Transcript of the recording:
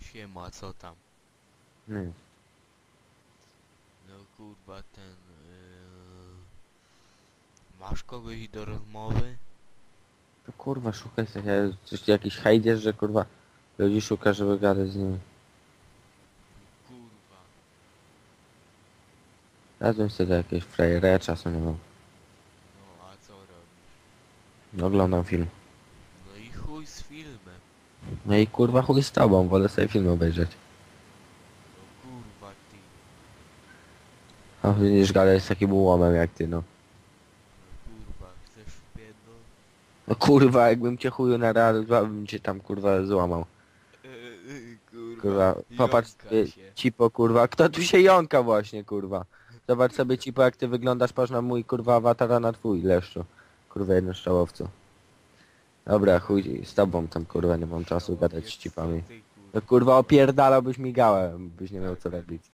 siema, co tam? Nie. No kurwa ten... Yy... Masz kogoś do rozmowy? To kurwa szukaj sobie, coś jakiś hejdziesz, że kurwa ludzi szuka, żeby gadać z nimi. Kurwa. Zadzwoń sobie do jakiejś frajera, ja czasu nie mam. No a co robisz? No, Oglądam film. No i chuj z filmem. No i kurwa chuj z tobą, wolę sobie film obejrzeć. No kurwa ty. A widzisz, gadać jest takim ułomem jak ty, no. No kurwa, chcesz wpierdol? No kurwa, jakbym cię chuju na raz, dwa bym cię tam kurwa złamał. Kurwa. Kurwa, popatrz jąka sobie, się. cipo kurwa, kto tu się jąka właśnie kurwa. Zobacz sobie cipo jak ty wyglądasz, patrz na mój kurwa awatar, a na twój leszczu. Kurwa jednoszczałowcu. Dobra, chuj z tobą tam kurwa, nie mam czasu gadać z cipami. No kurwa opierdalałbyś migałem, byś nie miał co robić.